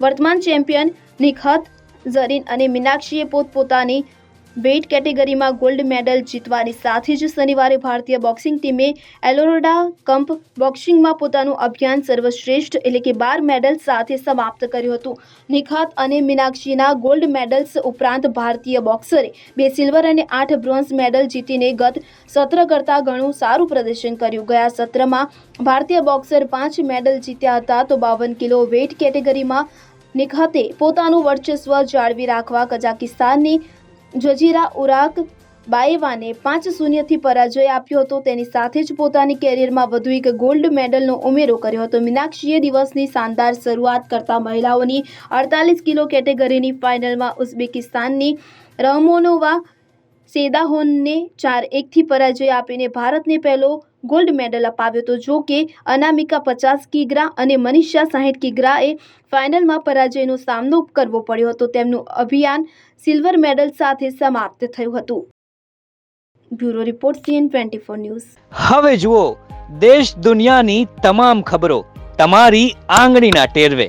વર્તમાન ચેમ્પિયન નિખત ઝરીન અને મીનાક્ષીએ પોતપોતાની વેઇટ કેટેગરીમાં ગોલ્ડ મેડલ જીતવાની સાથે જ શનિવારે ભારતીય બોક્સિંગ ટીમે એલોરોડા કંપ બોક્સિંગમાં પોતાનું અભિયાન સર્વશ્રેષ્ઠ એટલે કે બાર મેડલ સાથે સમાપ્ત કર્યું હતું. નિખાત અને મીનાક્ષીના ગોલ્ડ મેડલ્સ ઉપરાંત ભારતીય બોક્સરે બે સિલ્વર અને આઠ બ્રોન્ઝ મેડલ જીતીને ગત સત્ર કરતાં ઘણું સારું પ્રદર્શન કર્યું. ગયા સત્રમાં ભારતીય બોક્સર પાંચ મેડલ જીત્યા હતા તો બાવન કિલો વેઇટ કેટેગરીમાં નિખાતે પોતાનું વર્ચસ્વ જાળવી રાખવા કઝાકિસ્તાનની જજીરા ઉરાક બાયેવાને પાંચ શૂન્યથી પરાજય આપ્યો હતો. તેની સાથે જ પોતાની કેરિયરમાં વધુ એક ગોલ્ડ મેડલનો ઉમેરો કર્યો હતો. મીનાક્ષીએ દિવસની શાનદાર શરૂઆત કરતા મહિલાઓની અડતાલીસ કિલો કેટેગરીની ફાઇનલમાં ઉઝબેકિસ્તાનની રહમોનોવા સેદાહોનને ચાર એકથી પરાજય આપીને ભારતને પહેલો ગોલ્ડ મેડલ અપાવ્યો હતો. જો કે અનામિકા પચાસ કિગ્રા અને મનીષા સાહીઠ કિગ્રાએ ફાઇનલમાં પરાજયનો સામનો કરવો પડ્યો હતો. તેમનું અભિયાન સિલ્વર મેડલ સાથે સમાપ્ત થયું હતું. Bureau report, CN twenty four news. હવે જુઓ, દેશ દુનિયાની તમામ ખબરો તમારી આંગળીના ટેરવે.